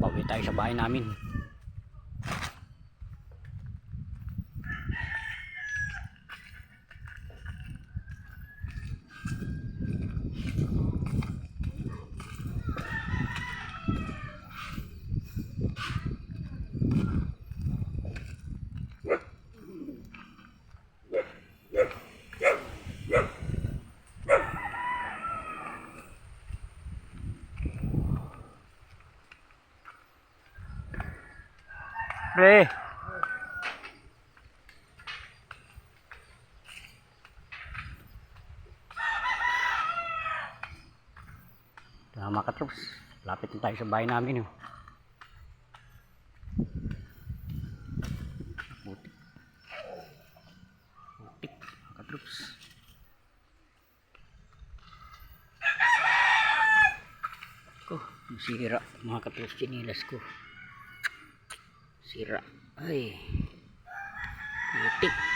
Pauwi tayo sa bahay namin. Pre. Tama ka, troops. Lapit tayo sa bahay namin. Oh. Butik. Mga mga ka-troops chinilas ko. Sira. Ay. Putik.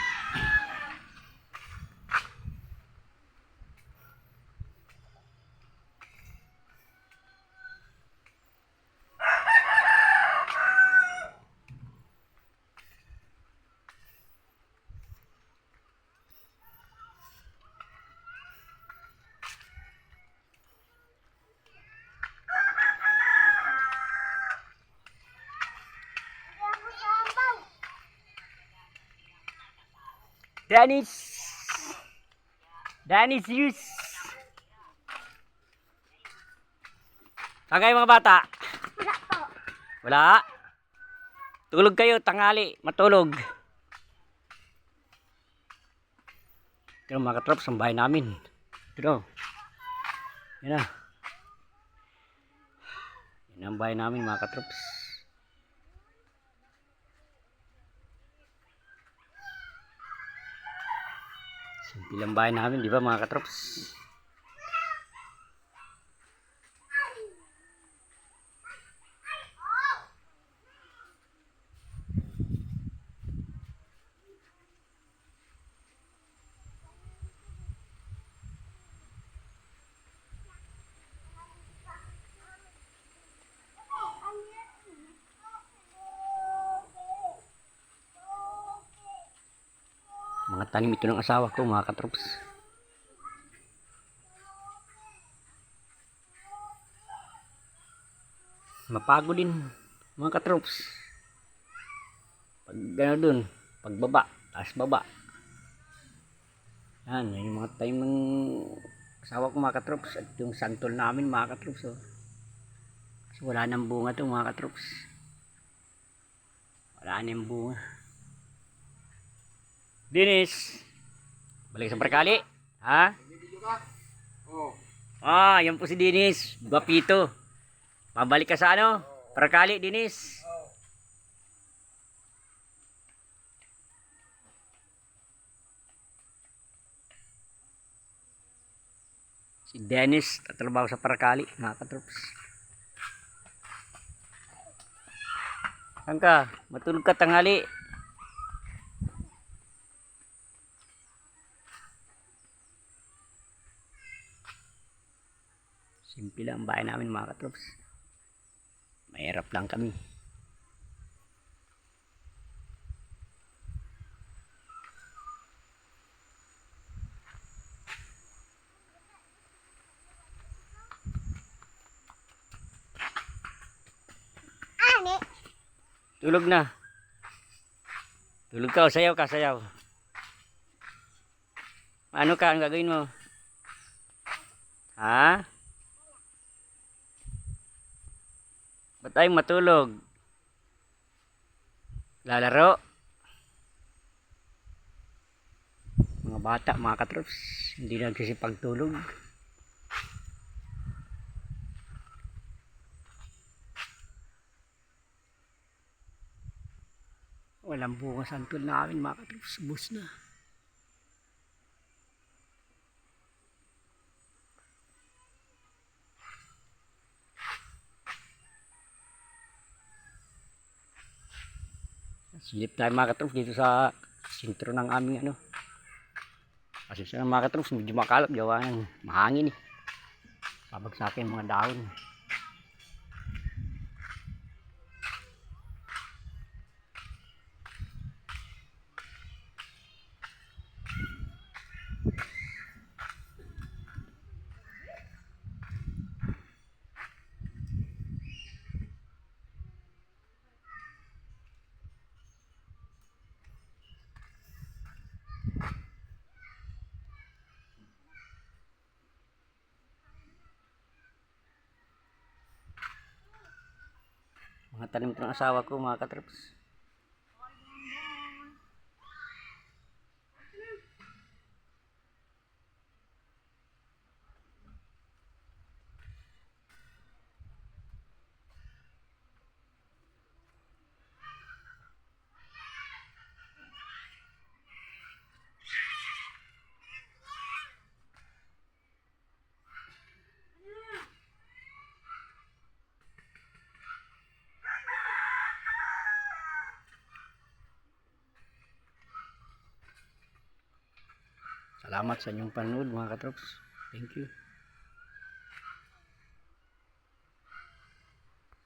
Dennis! Dennis Yus! Kayo mga bata? Wala Tulog kayo, tangali, matulog. Ito mga katrops, ang bahay namin. Ito. Yan na. Yan ang bahay namin mga katrops. Simple lang bahay namin, di ba mga katrops? Mga tanim ito ng asawa ko, mga katrops. Mapagod din, mga katrops. Pag gano'n dun, pagbaba, taas baba. Yan yung mga tanim ng asawa ko, mga katrops. At yung santol namin, mga katrops. Oh. Kasi wala nang bunga to, mga katrops. Wala nang bunga. Dinis. Balik sa Parkali. Ha? Oh, Ah, yan po si Dinis. Guwapito. Pabalik ka sa ano? Parkali, Dinis. Si Dennis, tatrabaho sa Parkali, mga katrops. Saan ka? Matulog ka tanghali. Simple lang ang bahay namin mga katrops. Mahirap lang kami. Ani, Tulog na. Tulog ka o sayaw ka, sayaw. Ano ka, ang gagawin mo? Ha? Ba't tayo matulog? Lalaro? Mga bata, mga katrops, hindi nagsisipagtulog. Walang bunga santol namin mga katrops, bus na. Silip tayo mga katrops dito sa sintro ng aming ano. Kasi sa mga katrops, medyo makalap, gawa ng mahangin eh. Yung mga dahon. Mga tanim ito ng asawa ko mga katrops. Salamat sa inyong panonood mga katrops. Thank you.